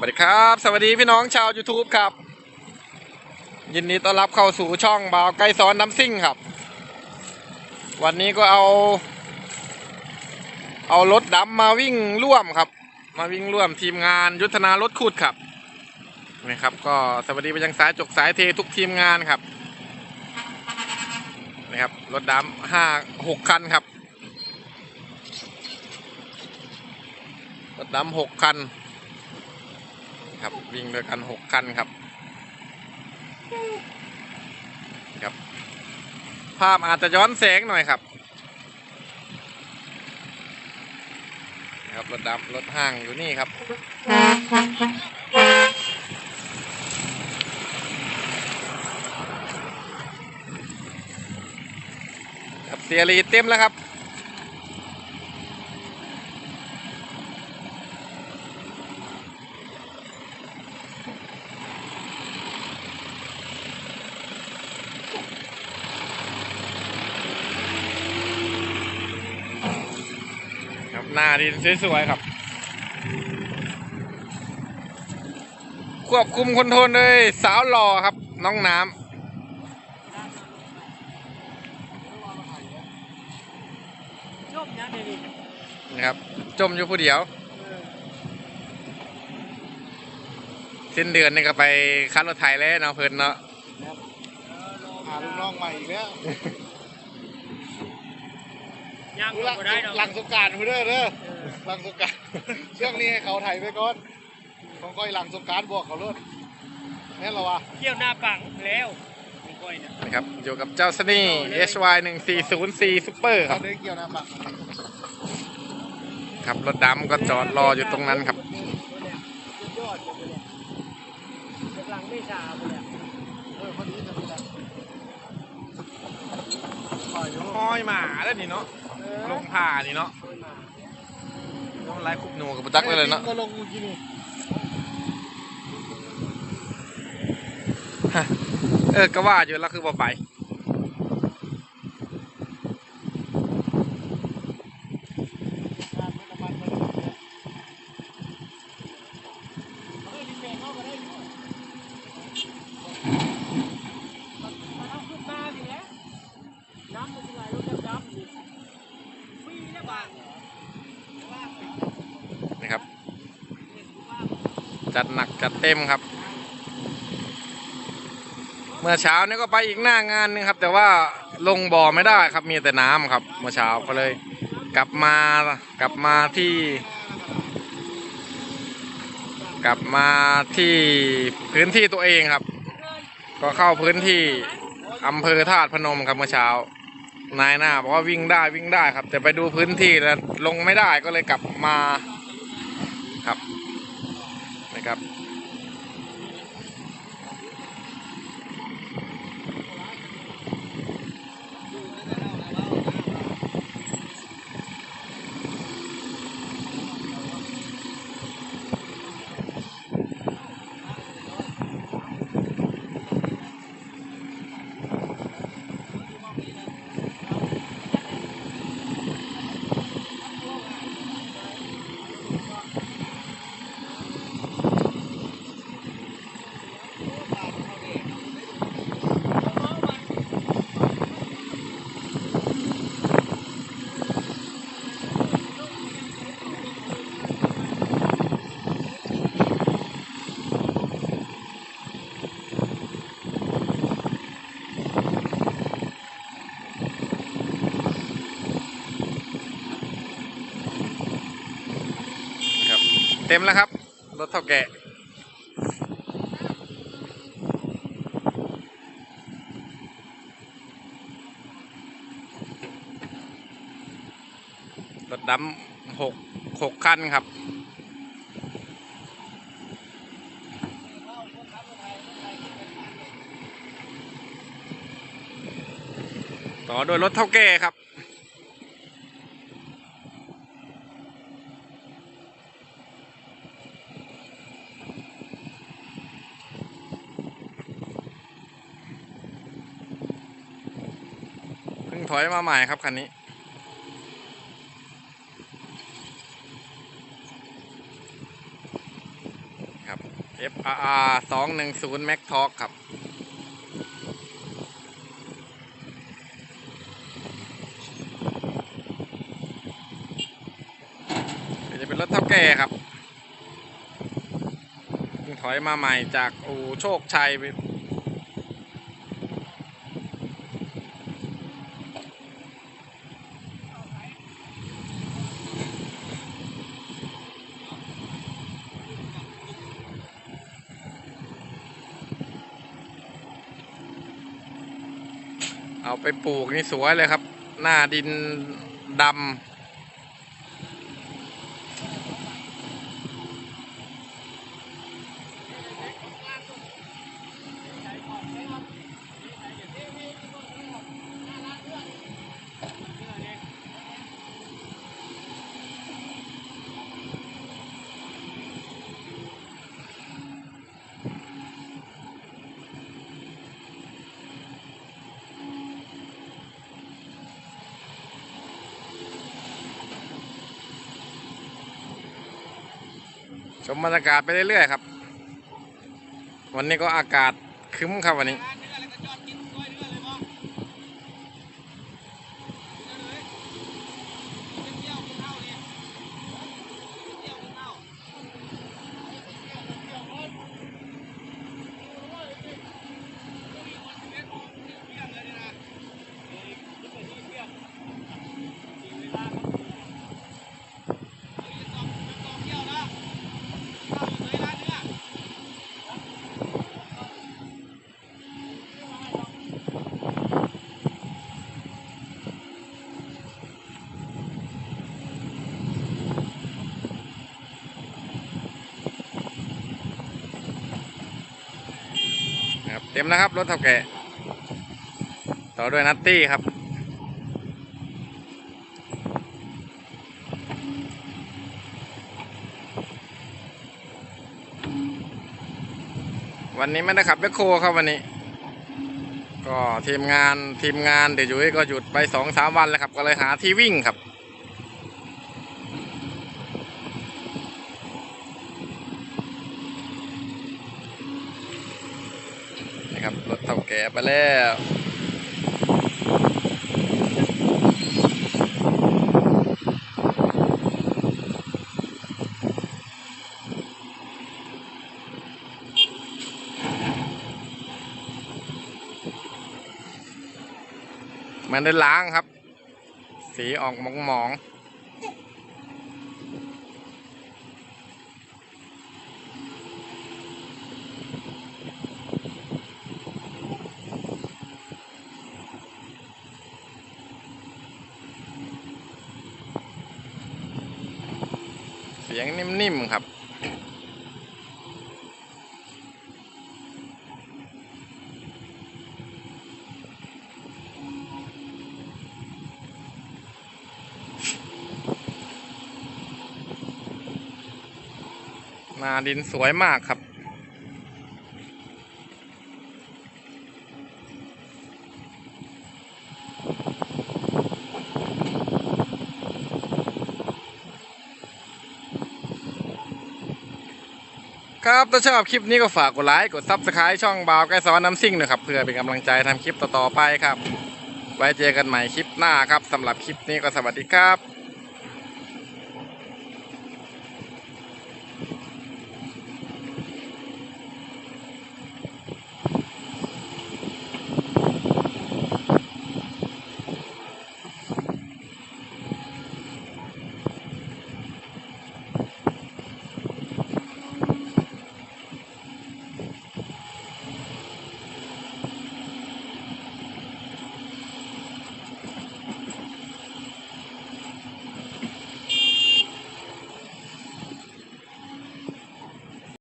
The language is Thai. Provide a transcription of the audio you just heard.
วัสดีครับ สวัสดีพี่น้องชาว YouTube ครับ ยินดีต้อนรับเข้าสู่ช่องบ่าวไกลสอนน้ำซิ่งครับ วันนี้ก็เอา เอารถดำมาวิ่งร่วมครับ มาวิ่งร่วมทีมงานยุทธนารถขุดครับนี่ครับ ก็สวัสดีไปยังสายจกสายเททุกทีมงานครับนี่ครับรถดำห้าหกคันครับรถดำหกคัน ครับ วิ่งด้วยกันหกคันครับ ครับ ภาพอาจจะย้อนแสงหน่อยครับ ครับรถดำรถห้างอยู่นี่ครับครับเสียรีเต็มแล้วครับ หน้าดินสวยๆครับ ควบคุมคอนโทรลเลยสาวหล่อครับ น้องน้จบนะเดี๋ยวนี้ำนะครับ จมอยู่ผู้เดียว สิ้นเดือนนี่ก็ไปคัดรถไถแล้วเนาะเพิ่นเนาะหาลูกน้องใหม่อีกแล้ว ย่างก็บ่ได้ดอกหลังสงกรารเพื่อนเด้อเด้อเออหลังสงกรารเรื่องนี้ให้เขาไถ่ายไปก่อนของก้อยหลังสงกรารบอกเขาเลยแน่นเหรอวะเกี่ยวหน้าปังแล้วมีก้อยนะนะครับอยู่กับเจ้าสนี่ SY 1404 Super คเขารับ ได้เกี่ยวนะปักครับรถดำก็จอดรออยู่ตรงนั้นครับ สุดยอดเลยเนี่ยกำลังไม่ชาเลยอะเออพอดีจะมีแล้วปล่อยอยู่ห้อยหมาแล้วนี่เนาะเออ ลงผ่านี่เนาะก้อยมาต้องไล่คุบหนูกับปตักเลยเลยเนาะก็ลงเมื่อกี้นี่เออก็ว่าอยู่แล้วคือบ่ไป น้ำมันน้ำมันมันเออดินแดงเข้ามาได้อยู่ มาเอาขึ้นมาสิแล้วน้ำมันจะไหลลงจากดำนี่ฟรีแล้วบางเหรอว่างเหรอ นะครับ จัดหนักจัดเต็มครับ เมื่อเช้านี่ก็ไปอีกหน้างานหนึงครับ แต่ว่าลงบ่อไม่ได้ครับมีแต่น้ำครับ เมื่อเช้าก็เลย กลับมากลับมาที่ กลับมาที่พื้นที่ตัวเองครับ ก็เข้าพื้นที่อำเภอธาตุพนมครับเมื่อเช้า นายหน้าบอกว่าวิ่งได้วิ่งได้ครับ แต่ไปดูพื้นที่แล้วลงไม่ได้ก็เลยกลับมาครับนะครับ ครับ เต็มแล้วครับ รถเท่าแก่รถดำหกหกคันครับ ต่อโดยรถเท่าแก่ครับ ถอยมาใหม่ครับคันนี้ ครับ FRR 210 Max Talk ครับเดี๋ยวจะเป็นรถเท่าแก่ครับถอยมาใหม่จากอูโชคชัย เอาไปปลูกนี่สวยเลยครับ หน้าดินดำ ชมบรรยากาศไปเรื่อยๆครับ วันนี้ก็อากาศคึ้มครับวันนี้ ต็มแล้วครับ รถเท่าแก่ต่อด้วยนัตตี้ครับ วันนี้ไม่ได้ขับแบคโคครับวันนี้ ก็ทีมงานทีมงานเดี๋ยวยุ้ยก็หยุดไปสองสามวันแล้วครับ ก็เลยหาที่วิ่งครับ นี่ครับรถเท่าแก่ไปแล้วมันได้ล้างครับ สีออกหมองๆ ยงนิ่มๆครับ นาดินสวยมากครับ ครับ ถ้าชอบคลิปนี้ก็ฝากกดไลค์กดซับสไครต์ช่องบาวใกล้ซ้อนน้ำซิ่งนะครับ เพื่อเป็นกำลังใจทำคลิปต่อๆไปครับ ไว้เจอกันใหม่คลิปหน้าครับสำหรับคลิปนี้ก็สวัสดีครับ